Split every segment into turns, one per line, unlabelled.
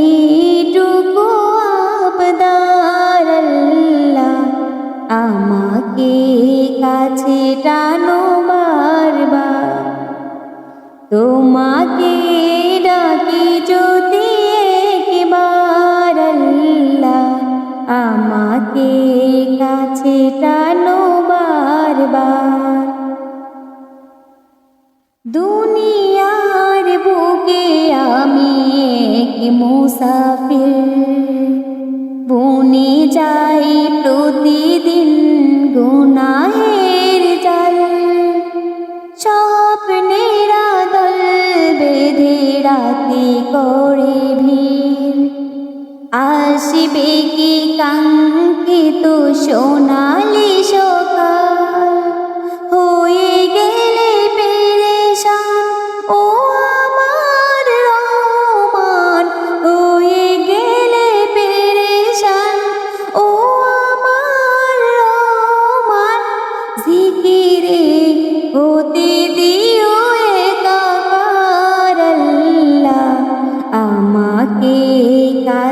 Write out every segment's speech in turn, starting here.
এইটুকু আবদার আল্লাহ আমাকে কাছে টানো বারবার তোমাকে ডাকি যদি একবার আল্লাহ আমাকে কাছে টানো বারবার দুনিয়ার বুকে আমি এক মুসাফির বনে যাই প্রতিদিন গুনাহের জাল। স্বপ্নেরা দল বেঁধে রাতে করে ভিড়। আসবে কি কাঙ্ক্ষিত সোনালি সকাল?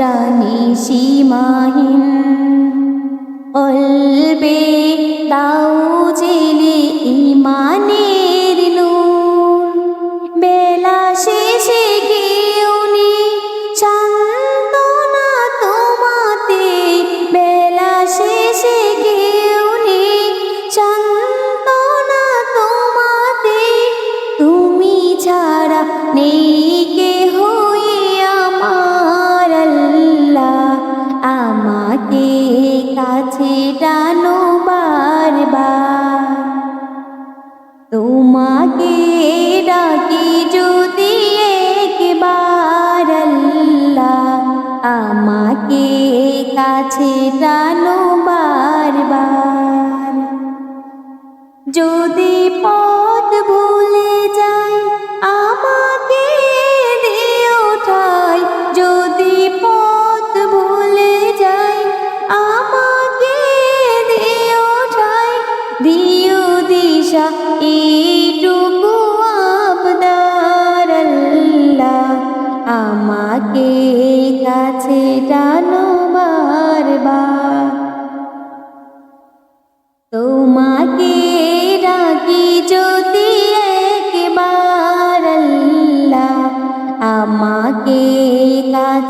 জানি সীমাহীন। অল্পে দাও জেলে ইমানের নূর। বেলা শেষে গিয়েওনি সান্তনা তোমাতে। বেলা শেষে গিয়েওনি সান্তনা তোমাতে। তুমি ছাড়া নেই কাছে টানো বারবার। যদি পথ ভুলে যাই, আমাকে দিও ঠাই যদি পথ ভুলে যাই, আমাকে দিও ঠাই দিও দিশা, এইটুকু আমাকে কাছে টানো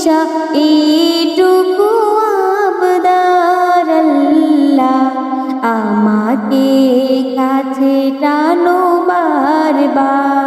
দিশা এইটুকু আবদার আল্লাহ আমাকে কাছে টানো বারবার।